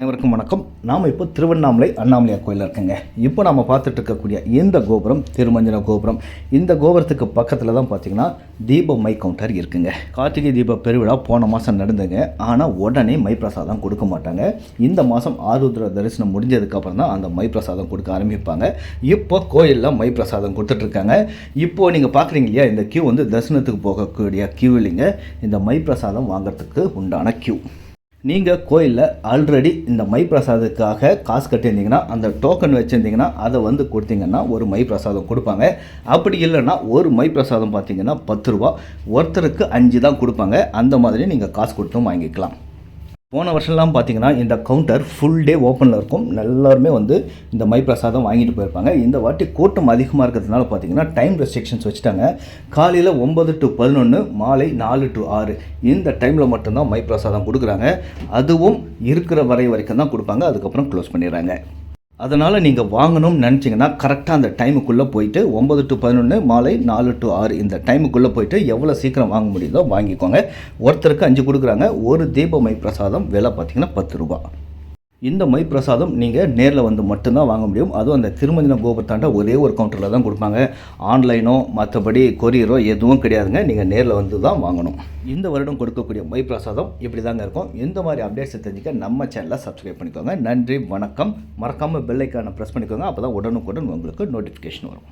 அனைவருக்கும் வணக்கம். நாம் இப்போ திருவண்ணாமலை அண்ணாமலையார் கோயிலில் இருக்குங்க. இப்போ நாம் பார்த்துட்டு இருக்கக்கூடிய இந்த கோபுரம் திருமஞ்சன கோபுரம் இந்த கோபுரத்துக்கு பக்கத்தில் தான் பார்த்தீங்கன்னா தீப மை கவுண்டர் இருக்குங்க. கார்த்திகை தீப பெருவிழா போன மாதம் நடந்துங்க ஆனால் உடனே மை பிரசாதம் கொடுக்க மாட்டாங்க. இந்த மாதம் ஆருத்ர தரிசனம் முடிஞ்சதுக்கப்புறம் தான் அந்த மை பிரசாதம் கொடுக்க ஆரம்பிப்பாங்க. இப்போ கோயிலில் மை பிரசாதம் கொடுத்துட்ருக்காங்க இப்போது நீங்கள் பார்க்குறீங்க இல்லையா இந்த கியூ வந்து தரிசனத்துக்கு போகக்கூடிய கியூ இல்லைங்க. இந்த மை பிரசாதம் வாங்குறதுக்கு உண்டான கியூ நீங்கள் கோயிலில் ஆல்ரெடி இந்த மை பிரசாதத்துக்காக காசு கட்டியிருந்தீங்கன்னா அந்த டோக்கன் வச்சுருந்தீங்கன்னா அதை வந்து கொடுத்தீங்கன்னா ஒரு மை பிரசாதம் கொடுப்பாங்க. அப்படி இல்லைன்னா ஒரு மை பிரசாதம் பார்த்தீங்கன்னா பத்து ரூபா. ஒருத்தருக்கு அஞ்சு தான் கொடுப்பாங்க. அந்த மாதிரி நீங்கள் காசு கொடுத்தும் வாங்கிக்கலாம். போன வருஷம்லாம் பார்த்தீங்கன்னா இந்த கவுண்டர் ஃபுல் டே ஓப்பனில் இருக்கும். எல்லாருமே வந்து இந்த மை பிரசாதம் வாங்கிட்டு போயிருப்பாங்க. இந்த வாட்டி கூட்டம் அதிகமாக இருக்கிறதுனால பார்த்தீங்கன்னா டைம் ரெஸ்ட்ரிக்ஷன்ஸ் வச்சுட்டாங்க. காலையில் ஒம்பது டு பதினொன்று மாலை நாலு டு ஆறு. இந்த டைமில் மட்டும்தான் மை பிரசாதம் கொடுக்குறாங்க. அதுவும் இருக்கிற வரை வரைக்கும் தான் கொடுப்பாங்க. அதுக்கப்புறம் க்ளோஸ் பண்ணிடுறாங்க. அதனால் நீங்கள் வாங்கணும்னு நினச்சிங்கன்னா கரெக்டாக அந்த டைமுக்குள்ளே போயிட்டு ஒம்பது டு பதினொன்று மாலை நாலு டு ஆறு இந்த டைமுக்குள்ளே போயிட்டு எவ்வளோ சீக்கிரம் வாங்க முடியுதோ வாங்கிக்கோங்க. ஒருத்தருக்கு அஞ்சு கொடுக்குறாங்க. ஒரு தீபமை பிரசாதம் விலை பார்த்தீங்கன்னா பத்து ரூபா இந்த மை பிரசாதம் நீங்கள் நேரில் வந்து மட்டும்தான் வாங்க முடியும். அதுவும் அந்த திருமஞ்சன கோபுரத்தாண்ட ஒரே ஒரு கவுண்டரில் தான் கொடுப்பாங்க. ஆன்லைனோ மற்றபடி கொரியரோ எதுவும் கிடையாதுங்க. நீங்கள் நேரில் வந்து தான் வாங்கணும். இந்த வருடம் கொடுக்கக்கூடிய மை பிரசாதம் இப்படி தாங்க இருக்கும். இந்த மாதிரி அப்டேட்ஸை தெரிஞ்சுக்க நம்ம சேனலை சப்ஸ்கிரைப் பண்ணிக்கோங்க. நன்றி வணக்கம். மறக்காமல் பெல்லைக்கான ப்ரெஸ் பண்ணிக்கோங்க. அப்போ தான் உடனுக்குடன் உங்களுக்கு நோட்டிஃபிகேஷன் வரும்.